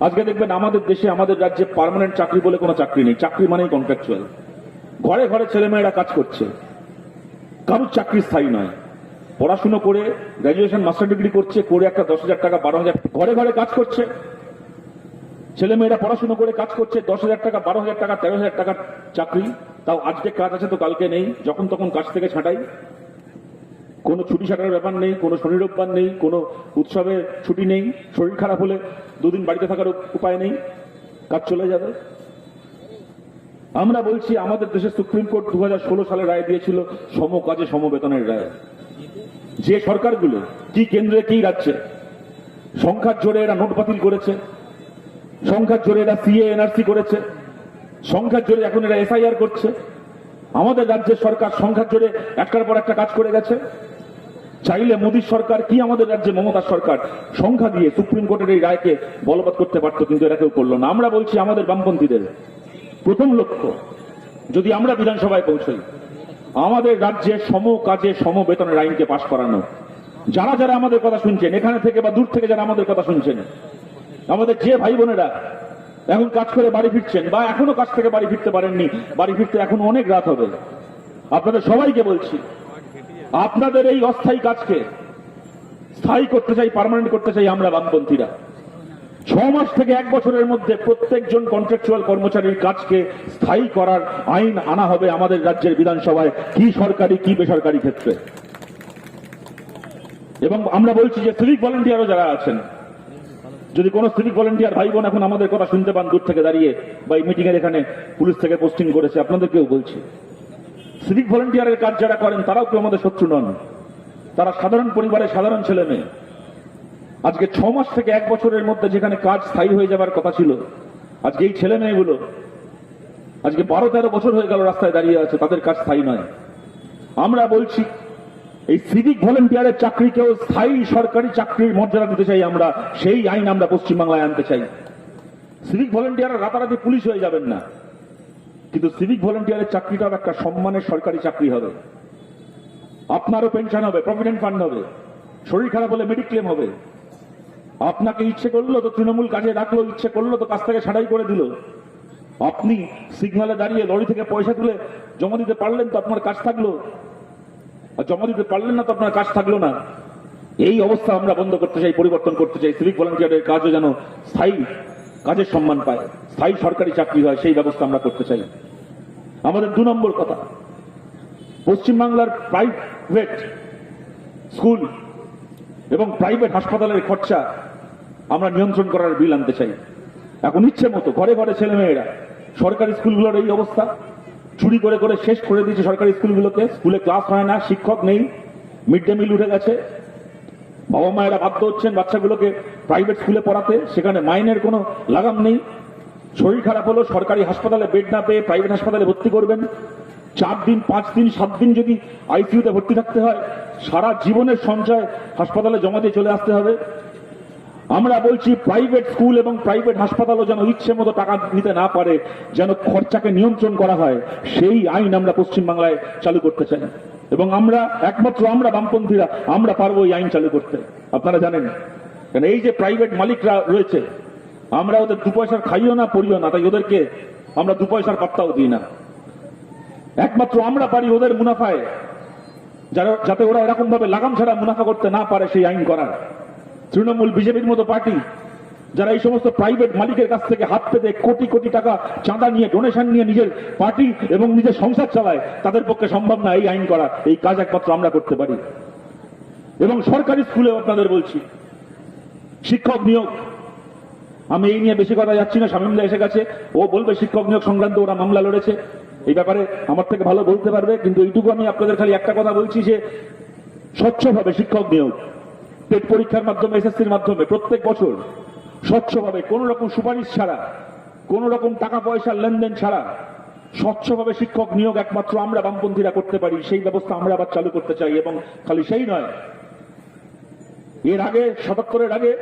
আজকে দেখবেন আমাদের দেশে, আমাদের রাজ্যে পার্মানেন্ট চাকরি বলে কোনো চাকরি নেই। চাকরি মানেই কন্ট্রাকচুয়াল ঘরে ঘরে ছেলেমেয়েরা কাজ করছে। কারোর চাকরি স্থায়ী নয়। পড়াশুনো করে গ্র্যাজুয়েশন মাস্টার ডিগ্রি করছে, করে একটা দশ হাজার টাকা, বারো হাজার ঘরে ঘরে কাজ করছে। ছেলেমেয়েরা পড়াশুনো করে কাজ করছে, দশ হাজার টাকা, বারো হাজার টাকা, তেরো হাজার টাকার চাকরি। তাও আজকে কাজ আছে তো কালকে নেই। যখন তখন কাজ থেকে ছাঁটাই। কোনো ছুটি ছাটার ব্যাপার নেই, কোনো শনি রোববার নেই, কোনো উৎসবে ছুটি নেই, শরীর খারাপ হলে দুদিন বাড়িতে থাকার উপায় নেই, কাজ চলে যাবে। আমরা বলছি, আমাদের দেশের সুপ্রিম কোর্ট দু সালে রায় দিয়েছিল সম কাজে সম বেতনের রায়। যে সরকারগুলো, কি কেন্দ্রে, কি রাজ্যে, সংখ্যার জোরে এরা নোট বাতিল করেছে, সংখ্যার জোরে এরা সিএ, এনআরসি করেছে, সংখ্যার জোরে এখন এরা এসআইআর করছে। আমাদের রাজ্যের সরকার সংখ্যার জোরে একটার পর একটা কাজ করে গেছে। চাইলে মোদীর সরকার কি আমাদের রাজ্যে মমতা সরকার সংখ্যা দিয়ে সুপ্রিম কোর্টের এই রায়কে বলবৎ করতে পারতো কিন্তু এরা কেউ করল না। আমরা বলছি আমাদের বামপন্থীদের প্রথম লক্ষ্য, যদি আমরা বিধানসভায় পৌঁছই, আমাদের রাজ্যে সম কাজে সম বেতনের আইনকে পাশ করানো। যারা যারা আমাদের কথা শুনছেন, এখানে থেকে বা দূর থেকে যারা আমাদের কথা শুনছেন, আমাদের যে ভাই বোনেরা এখন কাজ করে বাড়ি ফিরছেন বা এখনও কাজ থেকে বাড়ি ফিরতে পারেননি, বাড়ি ফিরতে এখন অনেক রাত হবে। আপনাদের সবাইকে বলছি আপনাদের এই অস্থায়ী কাজকে স্থায়ী করতে চাই পার্মানেন্ট করতে চাই আমরা বামপন্থীরা। ছ মাস থেকে এক বছরের মধ্যে প্রত্যেকজন কন্ট্রাকচুয়াল কর্মচারীর কাজকে স্থায়ী করার আইন আনা হবে আমাদের রাজ্যের বিধানসভায়, কি সরকারি, কি বেসরকারি ক্ষেত্রে। এবং আমরা বলছি যে সিভিক ভলেন্টিয়ারও যারা আছেন, যদি কোনো সিভিক ভলেন্টিয়ার ভাই বোন এখন আমাদের কথা শুনতে পান দূর থেকে দাঁড়িয়ে, বা এই মিটিং এর এখানে পুলিশ থেকে পোস্টিং করেছে, আপনাদেরকেও বলছি। সিভিক ভলেন্টিয়ারের কাজ যারা করেন, তারাও কেউ আমাদের শত্রু নন। তারা সাধারণ পরিবারের সাধারণ ছেলে মেয়ে। আজকে ছ মাস থেকে এক বছরের মধ্যে যেখানে কাজ স্থায়ী হয়ে যাবার কথা ছিল, আজকে এই ছেলে মেয়েগুলো আজকে বারো তেরো বছর হয়ে গেল রাস্তায় দাঁড়িয়ে আছে, তাদের কাজ স্থায়ী নয়। আমরা বলছি, এই সিভিক ভলেন্টিয়ারের চাকরিকেও স্থায়ী সরকারি চাকরির মর্যাদা দিতে চাই আমরা, সেই আইন আমরা পশ্চিমবাংলায় আনতে চাই। সিভিক ভলেন্টিয়ার রাতারাতি পুলিশ হয়ে যাবেন না। কিন্তু সিভিক ভলেন্টিয়ারের চাকরিটাও একটা সম্মানের সরকারি চাকরি হবে। আপনারও পেনশন হবে প্রভিডেন্ট ফান্ড হবে। শরীর খারাপ হলে মেডিক্লেম হবে। আপনাকে ইচ্ছে করল তো তৃণমূল কাজে রাখল, ইচ্ছে করল তো কাজ থেকে ছাড়াই করে দিল। আপনি সিগনালে দাঁড়িয়ে লরি থেকে পয়সা তুলে জমা দিতে পারলেন তো আপনার কাজ থাকল। আর জমা দিতে পারলেন না তো আপনার কাজ থাকল না। এই অবস্থা আমরা বন্ধ করতে চাই, পরিবর্তন করতে চাই। সিভিক ভলান্টিয়ারের কাজও যেন স্থায়ী কাজের সম্মান পায়, স্থায়ী সরকারি চাকরি হয়, সেই ব্যবস্থা আমরা করতে চাই। আমাদের দু নম্বর কথা। পশ্চিমবাংলার প্রাইভেট স্কুল এবং প্রাইভেট হাসপাতালের খরচা আমরা নিয়ন্ত্রণ করার বিল আনতে চাই। এখন ইচ্ছে মতো ঘরে ঘরে ছেলেমেয়েরা, সরকারি স্কুলগুলোর এই অবস্থা। চুরি করে করে শেষ করে দিয়েছে সরকারি স্কুলগুলোকে। স্কুলে ক্লাস হয় না, শিক্ষক নেই মিড ডে মিল উঠে গেছে। বাবা মায়েরা বাধ্য হচ্ছেন বাচ্চাগুলোকে প্রাইভেট স্কুলে পড়াতে। সেখানে মাইনের কোনো লাগাম নেই। শরীর খারাপ হলো, সরকারি হাসপাতালে বেড না পেয়ে প্রাইভেট হাসপাতালে ভর্তি করবেন। চার দিন, পাঁচ দিন, সাত দিন যদি আইসিইউতে ভর্তি থাকতে হয়, সারা জীবনের সঞ্চয় হাসপাতালে জমা দিয়ে চলে আসতে হবে। আমরা বলছি প্রাইভেট স্কুল এবং প্রাইভেট হাসপাতালও যেন ইচ্ছে মতো টাকা নিতে না পারে, যেন খরচাকে নিয়ন্ত্রণ করা হয়, সেই আইন আমরা পশ্চিমবাংলায় চালু করতে চাই। এবং আমরা একমাত্র আমরা বামপন্থীরা, আমরা পারব এই আইন চালু করতে। আপনারা জানেন। কেন এই যে প্রাইভেট মালিকরা রয়েছে আমরা ওদের দু পয়সার খাইও না, পড়িও না, তাই ওদেরকে আমরা দু পয়সার পাত্তাও দিই না। একমাত্র আমরা পারি ওদের মুনাফায়। যারা, যাতে ওরা এরকম ভাবে লাগাম ছাড়া মুনাফা করতে না পারে সেই আইন করার। তৃণমূল, বিজেপির মতো পার্টি, যারা এই সমস্ত প্রাইভেট মালিকের কাছ থেকে হাত পেতে কোটি কোটি টাকা চাঁদা নিয়ে, ডোনেশন নিয়ে নিজের পার্টি এবং নিজের সংসার চালায়, তাদের পক্ষে সম্ভব না এই আইন করা এই কাজ একমাত্র আমরা করতে পারি। এবং সরকারি স্কুলে আপনাদের বলছি, শিক্ষক নিয়োগ আমি এই নিয়ে বেশি কথা যাচ্ছি না, শামিমদা এসে গেছে। ও বলবে, শিক্ষক নিয়োগ সংক্রান্ত ওরা মামলা লড়েছে। এই ব্যাপারে আমার থেকে ভালো বলতে পারবে, কিন্তু এইটুকু আমি আপনাদের খালি একটা কথা বলছি যে, স্বচ্ছভাবে শিক্ষক নিয়োগ টেট পরীক্ষার মাধ্যমে, এসএসসির মাধ্যমে, প্রত্যেক বছর স্বচ্ছভাবে কোন রকম সুপারিশ ছাড়া কোন রকম টাকা পয়সার লেনদেন ছাড়া, স্বচ্ছভাবে শিক্ষক নিয়োগ একমাত্র আমরা বামপন্থীরা করতে পারি, সেই ব্যবস্থা আমরা আবার চালু করতে চাই, এবং খালি সেই নয়। এর আগে, সাতাত্তরের আগে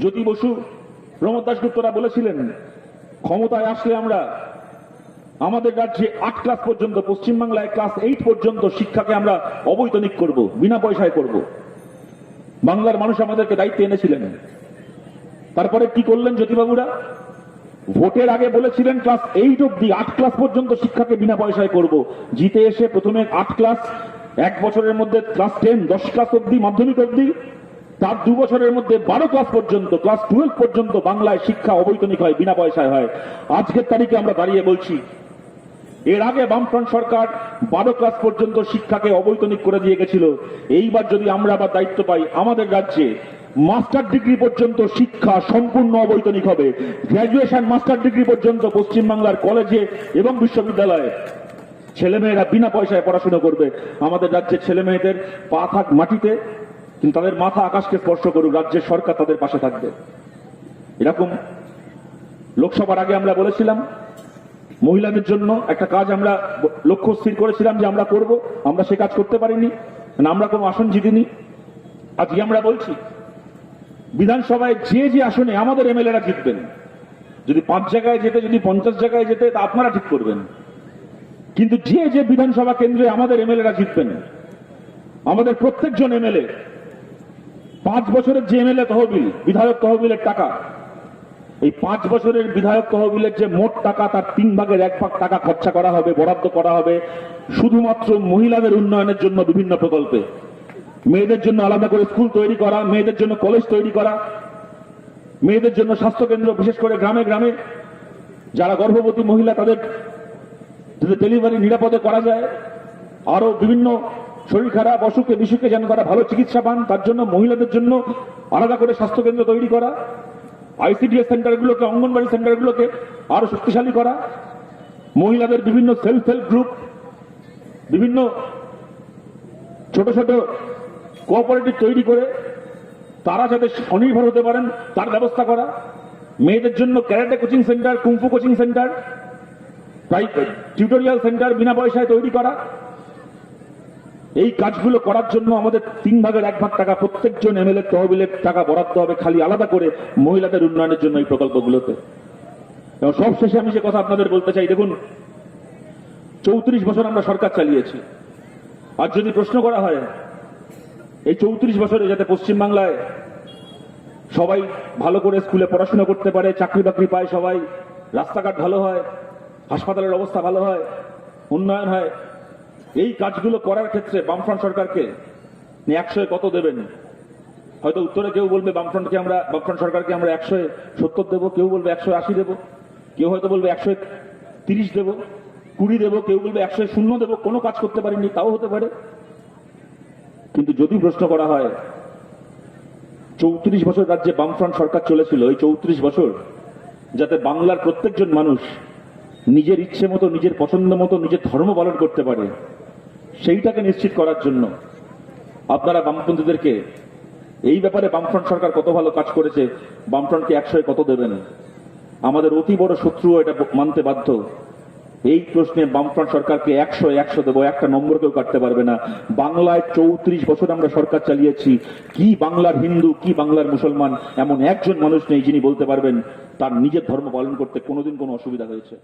জ্যোতি বসু প্রমোদ দাসগুপ্তরা বলেছিলেন, ক্ষমতায় আসলে আমরা আমাদের রাজ্যে আট ক্লাস পর্যন্ত, পশ্চিমবাংলায় ক্লাস এইট পর্যন্ত শিক্ষাকে আমরা অবৈতনিক করব, বিনা পয়সায় করব। বাংলার মানুষ আমাদেরকে দায়িত্ব এনেছিলেন। তারপরে কি করলেন জ্যোতিবাবুরা? ভোটের আগে বলেছিলেন, ক্লাস এইট অব্দি আট ক্লাস পর্যন্ত শিক্ষাকে বিনা পয়সায় করব। জিতে এসে প্রথমে আট ক্লাস, এক বছরের মধ্যে ক্লাস টেন, দশ ক্লাস অব্দি মাধ্যমিক অব্দি তার দু বছরের মধ্যে বারো ক্লাস পর্যন্ত ক্লাস টুয়েলভ পর্যন্ত বাংলায় শিক্ষা অবৈতনিক হয়, বিনা পয়সায় হয়। আজকের তারিখে আমরা দাঁড়িয়ে বলছি, এর আগে বামফ্রন্ট সরকার বারো ক্লাস পর্যন্ত শিক্ষাকে অবৈতনিক করে দিয়ে গেছিল। এইবার যদি আমরা আবার দায়িত্ব পাই, আমাদের রাজ্যে মাস্টার ডিগ্রি পর্যন্ত শিক্ষা সম্পূর্ণ অবৈতনিক হবে। গ্র্যাজুয়েশন মাস্টার ডিগ্রি পর্যন্ত পশ্চিমবাংলার কলেজে এবং বিশ্ববিদ্যালয়ে। ছেলেমেয়েরা বিনা পয়সায় পড়াশোনা করবে। আমাদের রাজ্যের ছেলে মেয়েদের পা থাক মাটিতে কিন্তু তাদের মাথা আকাশকে স্পর্শ করুক, রাজ্যের সরকার তাদের পাশে থাকবে। এরকম লোকসভার আগে আমরা বলেছিলাম, মহিলাদের জন্য একটা কাজ আমরা লক্ষ্য স্থির করেছিলাম যে আমরা করব, আমরা সে কাজ করতে পারিনি আমরা কোনো আসন জিতিনি। আজকে আমরা বলছি, বিধানসভায় যে যে আসনে আমাদের এমএলএরা জিতবেন, যদি পাঁচ জায়গায় যেতে, যদি পঞ্চাশ জায়গায় যেতে, তা আপনারা ঠিক করবেন। কিন্তু যে যে বিধানসভা কেন্দ্রে আমাদের এমএলএরা জিতবেন, আমাদের প্রত্যেকজন এমএলএ পাঁচ বছরের যে এমএলএ তহবিল, বিধায়ক তহবিলের টাকা, এই পাঁচ বছরের বিধায়ক তহবিলের যে মোট টাকা, তার তিন ভাগের এক ভাগ টাকা খরচা করা হবে, বরাদ্দ করা হবে, শুধুমাত্র মহিলাদের উন্নয়নের জন্য বিভিন্ন প্রকল্পে। মেয়েদের জন্য আলাদা করে স্কুল তৈরি করা, মেয়েদের জন্য কলেজ তৈরি করা, মেয়েদের জন্য স্বাস্থ্য কেন্দ্র বিশেষ করে গ্রামে গ্রামে, যারা গর্ভবতী মহিলা তাদের ডেলিভারি নিরাপদে করা যায় আরও বিভিন্ন শরীর খারাপ, অসুখে বিসুখে যেন তারা ভালো চিকিৎসা পান, তার জন্য, মহিলাদের জন্য আলাদা করে স্বাস্থ্যকেন্দ্র তৈরি করা আইসিডিএস সেন্টারগুলোকে, অঙ্গনবাড়ি সেন্টারগুলোকে আরও শক্তিশালী করা, মহিলাদের বিভিন্ন সেলফ হেল্প গ্রুপ বিভিন্ন ছোট ছোট কোঅপারেটিভ তৈরি করে, তারা যাতে স্বনির্ভর হতে পারেন, তার ব্যবস্থা করা, মেয়েদের জন্য karate coaching centre kung fu coaching centre তাই টিউটোরিয়াল সেন্টার বিনা পয়সায় তৈরি করা এই কাজগুলো করার জন্য আমাদের তিন ভাগের এক ভাগ টাকা, প্রত্যেকজন এমএলএ তহবিলের টাকা বরাদ্দ হবে খালি আলাদা করে মহিলাদের উন্নয়নের জন্য এই প্রকল্পগুলোতে। এবং সবশেষে আমি যে কথা আপনাদের বলতে চাই, দেখুন, চৌত্রিশ বছর আমরা সরকার চালিয়েছি। আর যদি প্রশ্ন করা হয়, এই চৌত্রিশ বছরে যাতে পশ্চিমবাংলায় সবাই ভালো করে স্কুলে পড়াশোনা করতে পারে, চাকরি বাকরি পায় সবাই, রাস্তাঘাট ভালো হয়, হাসপাতালের অবস্থা ভালো হয়, উন্নয়ন হয় এই কাজগুলো করার ক্ষেত্রে বামফ্রন্ট সরকারকে একশো কত দেবেন? হয়তো উত্তরে কেউ বলবে বামফ্রন্টকে আমরা, বামফ্রন্ট সরকারকে আমরা একশো সত্তর দেবো, কেউ বলবে একশো আশি দেবো, কেউ হয়তো বলবে একশো তিরিশ দেবো, কুড়ি দেবো, কেউ বলবে একশো শূন্য দেবো, কোনো কাজ করতে পারিনি, তাও হতে পারে। কিন্তু যদি প্রশ্ন করা হয়, চৌত্রিশ বছর রাজ্যে বামফ্রন্ট সরকার চলেছিল, এই চৌত্রিশ বছর যাতে বাংলার প্রত্যেকজন মানুষ নিজের ইচ্ছে মতো, নিজের পছন্দ মতো, নিজের ধর্ম পালন করতে পারে সেইটাকে নিশ্চিত করার জন্য আপনারা বামপন্থীদেরকে এই ব্যাপারে বামফ্রন্ট সরকার কত ভালো কাজ করেছে, বামফ্রন্টকে একশো কত দেবেন? আমাদের অতি বড় শত্রুও এটা মানতে বাধ্য। এই প্রশ্নে বামফ্রন্ট সরকারকে একশো একশো দেবো, একটা নম্বর কেউ কাটতে পারবে না। বাংলায় চৌত্রিশ বছর আমরা সরকার চালিয়েছি। কি বাংলার হিন্দু, কি বাংলার মুসলমান, এমন একজন মানুষ নেই যিনি বলতে পারবেন তার নিজের ধর্ম পালন করতে কোনোদিন কোনো অসুবিধা হয়েছে।